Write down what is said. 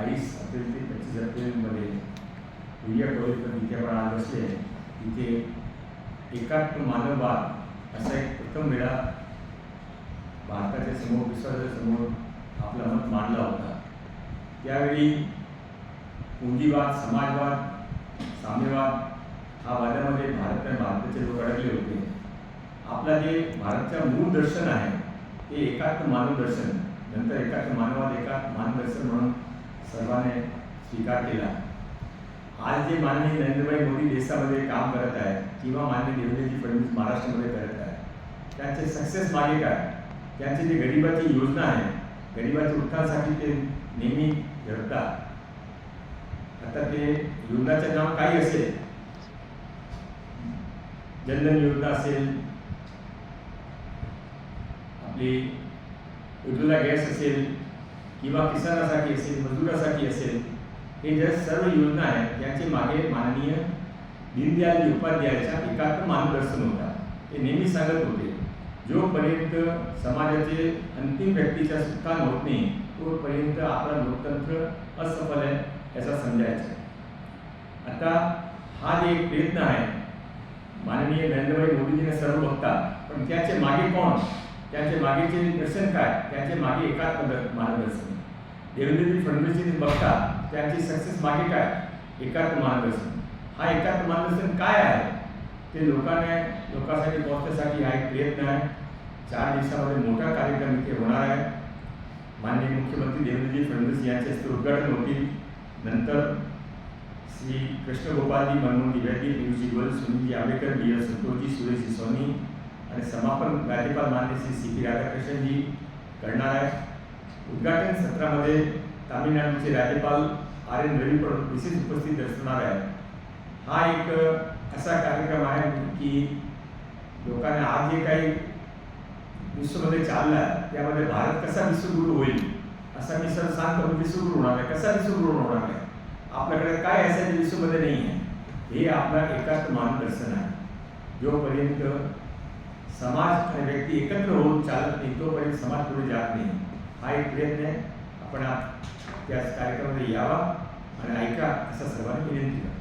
बावीस एप्रिल ते पंचवीस एप्रिलमध्ये विजय कॉलेजवर पण आले असले तिथे एकात्म मानववाद असा एक प्रथम वेळा भारताच्या समोर विश्वाच्या समोर आपला मत मांडला होता. त्यावेळी पुंजीवाद समाजवाद साम्यवाद हा वादामध्ये भारत आणि भारताचे लोक अडकले होते. आपला जे भारतच्या मूळ दर्शन आहे ते एकात्म मानव दर्शन नंतर एकात्म मानववाद सर्वांनी स्वीकार केला. आज जे माननीय नरेंद्रभाई मोदी देशामध्ये काम करत आहे किंवा माननीय देवेंद्रजी फडणवीस महाराष्ट्रामध्ये करत आहे त्यांचे सक्सेस मागे काय? त्यांची जी गरिबाची योजना आहे, गरिबाच्या उत्थानासाठी ते नेहमी झटतात आता ते योजनाचे नाव काही असेल, जनधन योजना असेल, आपली उज्ज्वला गॅस असेल किंवा किसानासाठी असेल मजुरासाठी असेल हे ज्या सर्व योजना आहेत त्यांचे मागे माननीय दीनदयाल उपाध्यायाच्या एकात्म मार्गदर्शन होता. ते नेहमी सांगत होते जोपर्यंत समाजाचे अंतिम व्यक्तीच्या सुखान होत नाही तोपर्यंत आपला लोकतंत्र असफल आहे याचा समजायचं आता हा जे एक प्रयत्न आहे माननीय नरेंद्रभाई मोदीजीने सर्व बघतात पण त्याचे मागे कोण? त्याचे मागेचे दर्शन काय? त्याचे मागे दर- मार्गदर्शन. देवेंद्रजी फडणवीसजी बघतात, त्यांची सक्सेस मागे काय? एकात्म मार्गदर्शन. हा एकात्म मार्गदर्शन काय आहे? ते लोकांना, लोकांसाठी पोहोचण्यासाठी हा एक प्रयत्न आहे. चार दिवसामध्ये मोठा कार्यक्रम इथे होणार आहे. माननीय मुख्यमंत्री देवेंद्रजी फडणवीस यांचे हस्ते उद्घाटन होतील. नंतर श्री कृष्णगोपालजी मनमोहन दिव्याजी पियुषजी गोयल, सुनीलजी आंबेडकर, बी. एस. संतोषजी, सुरेशजी सोनी आणि समापन राज्यपाल मान्य श्री सी पी राधाकृष्णनजी करणार आहे उद्घाटन सत्रामध्ये तामिळनाडूचे राज्यपाल आर एन रवी पण विशेष उपस्थित असणार आहे हा एक असा कार्यक्रम आहे की लोकांना आज जे काही विश्वमध्ये चालला आहे भारत कसा विश्वगुरु होईल असा मी सर सांगतो विश्वगुरु होणार आहे कसा विश्वगुरु होणार आहे आपल्याकडे काय असेल विश्वमध्ये नाही आहे हे आपला एकाच मार्गदर्शन आहे समाज आणि व्यक्ती एकत्र होऊन चालत नाही तोपर्यंत समाज पुढे जात नाही. हा एक प्रयत्न आहे. आपण आप- त्या कार्यक्रमामध्ये यावा आणि ऐका असा सर्वांनी विनंती करा